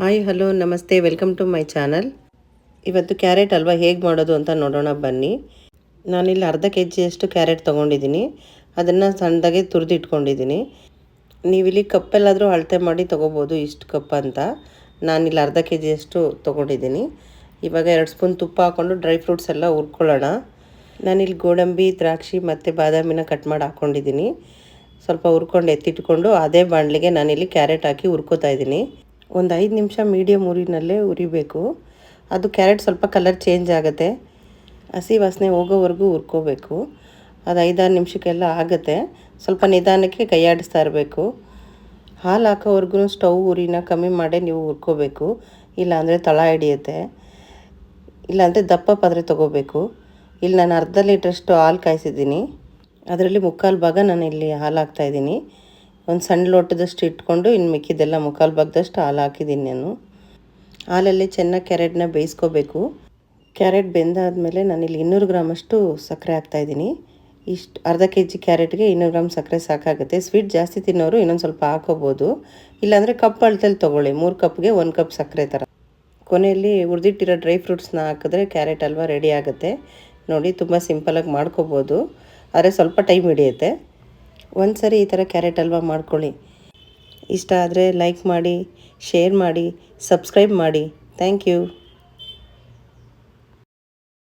Hi hello namaste welcome to my channel ಇವತ್ತು carrot ಅಲ್ವಾ ಹೇಗೆ ಮಾಡೋದು ಅಂತ ನೋಡೋಣ, ಬನ್ನಿ. ನಾನಿಲ್ಲಿ ಅರ್ಧ ಕೆ ಜಿಯಷ್ಟು ಕ್ಯಾರೆಟ್ ತೊಗೊಂಡಿದ್ದೀನಿ. ಅದನ್ನು ಸಣ್ಣದಾಗೆ ತುರಿದು ಇಟ್ಕೊಂಡಿದ್ದೀನಿ ನೀವಿಲ್ಲಿ ಕಪ್ಪೆಲ್ಲಾದರೂ ಅಳತೆ ಮಾಡಿ ತೊಗೋಬೋದು ಇಷ್ಟು ಕಪ್ ಅಂತ. ನಾನಿಲ್ಲಿ ಅರ್ಧ ಕೆ ಜಿಯಷ್ಟು ತೊಗೊಂಡಿದ್ದೀನಿ. ಇವಾಗ ಎರಡು ಸ್ಪೂನ್ ತುಪ್ಪ ಹಾಕ್ಕೊಂಡು ಡ್ರೈ ಫ್ರೂಟ್ಸ್ ಎಲ್ಲ ಹುರ್ಕೊಳ್ಳೋಣ. ನಾನಿಲ್ಲಿ ಗೋಡಂಬಿ, ದ್ರಾಕ್ಷಿ ಮತ್ತು ಬಾದಾಮಿನ ಕಟ್ ಮಾಡಿ ಹಾಕ್ಕೊಂಡಿದ್ದೀನಿ ಸ್ವಲ್ಪ ಹುರ್ಕೊಂಡು ಎತ್ತಿಟ್ಕೊಂಡು ಅದೇ ಬಾಣಲಿಗೆ ನಾನಿಲ್ಲಿ ಕ್ಯಾರೆಟ್ ಹಾಕಿ ಹುರ್ಕೋತಾ ಇದ್ದೀನಿ. ಒಂದು ಐದು ನಿಮಿಷ ಮೀಡಿಯಮ್ ಉರಿನಲ್ಲೇ ಉರಿಬೇಕು. ಅದು ಕ್ಯಾರೆಟ್ ಸ್ವಲ್ಪ ಕಲರ್ ಚೇಂಜ್ ಆಗುತ್ತೆ. ಹಸಿ ವಾಸನೆ ಹೋಗೋವರೆಗೂ ಹುರ್ಕೋಬೇಕು. ಅದು ಐದಾರು ನಿಮಿಷಕ್ಕೆಲ್ಲ ಆಗುತ್ತೆ. ಸ್ವಲ್ಪ ನಿಧಾನಕ್ಕೆ ಕೈಯಾಡಿಸ್ತಾ ಇರಬೇಕು. ಹಾಲು ಹಾಕೋವರೆಗೂ ಸ್ಟವ್ ಉರಿನ ಕಮ್ಮಿ ಮಾಡಿ ನೀವು ಹುರ್ಕೋಬೇಕು. ಇಲ್ಲಾಂದರೆ ತಳ ಹಿಡಿಯುತ್ತೆ. ಇಲ್ಲಾಂದರೆ ದಪ್ಪ ಪಾತ್ರೆ ತೊಗೋಬೇಕು. ಇಲ್ಲಿ ನಾನು ಅರ್ಧ ಲೀಟ್ರಷ್ಟು ಹಾಲು ಕಾಯಿಸಿದ್ದೀನಿ. ಅದರಲ್ಲಿ ಮುಕ್ಕಾಲು ಭಾಗ ನಾನು ಇಲ್ಲಿ ಹಾಲು ಹಾಕ್ತಾಯಿದ್ದೀನಿ ಒಂದು ಸಣ್ಣ ಲೋಟದಷ್ಟು ಇಟ್ಕೊಂಡು ಇನ್ನು ಮಿಕ್ಕಿದ್ದೆಲ್ಲ ಮುಕ್ಕಾಲು ಭಾಗದಷ್ಟು ಹಾಲು ಹಾಕಿದ್ದೀನಿ ನಾನು. ಹಾಲಲ್ಲಿ ಚೆನ್ನಾಗಿ ಕ್ಯಾರೆಟ್ನ ಬೇಯಿಸ್ಕೋಬೇಕು. ಕ್ಯಾರೆಟ್ ಬೆಂದಾದಮೇಲೆ ನಾನಿಲ್ಲಿ ಇನ್ನೂರು ಗ್ರಾಮಷ್ಟು ಸಕ್ಕರೆ ಹಾಕ್ತಾಯಿದ್ದೀನಿ ಇಷ್ಟು ಅರ್ಧ ಕೆ ಜಿ ಕ್ಯಾರೆಟ್ಗೆ ಇನ್ನೂರು ಗ್ರಾಮ್ ಸಕ್ಕರೆ ಸಾಕಾಗುತ್ತೆ. ಸ್ವೀಟ್ ಜಾಸ್ತಿ ತಿನ್ನೋರು ಇನ್ನೊಂದು ಸ್ವಲ್ಪ ಹಾಕೋಬೋದು. ಇಲ್ಲಾಂದರೆ ಕಪ್ ಅಳತೆಲಿ ತೊಗೊಳ್ಳಿ. ಮೂರು ಕಪ್ಗೆ ಒಂದು ಕಪ್ ಸಕ್ಕರೆ ಥರ ಕೊನೆಯಲ್ಲಿ ಹುರಿದಿಟ್ಟಿರೋ ಡ್ರೈ ಫ್ರೂಟ್ಸ್ನ ಹಾಕಿದ್ರೆ ಕ್ಯಾರೆಟ್ ಹಲ್ವಾ ರೆಡಿ ಆಗುತ್ತೆ. ನೋಡಿ, ತುಂಬ ಸಿಂಪಲಾಗಿ ಮಾಡ್ಕೋಬೋದು. ಆದರೆ ಸ್ವಲ್ಪ ಟೈಮ್ ಹಿಡಿಯುತ್ತೆ. ಒಂದು ಸರಿ ಈ ಥರ ಕ್ಯಾರೆಟ್ ಹಲ್ವಾ ಮಾಡ್ಕೊಳ್ಳಿ. ಇಷ್ಟ ಆದರೆ ಲೈಕ್ ಮಾಡಿ ಶೇರ್ ಮಾಡಿ ಸಬ್ಸ್ಕ್ರೈಬ್ ಮಾಡಿ. Thank you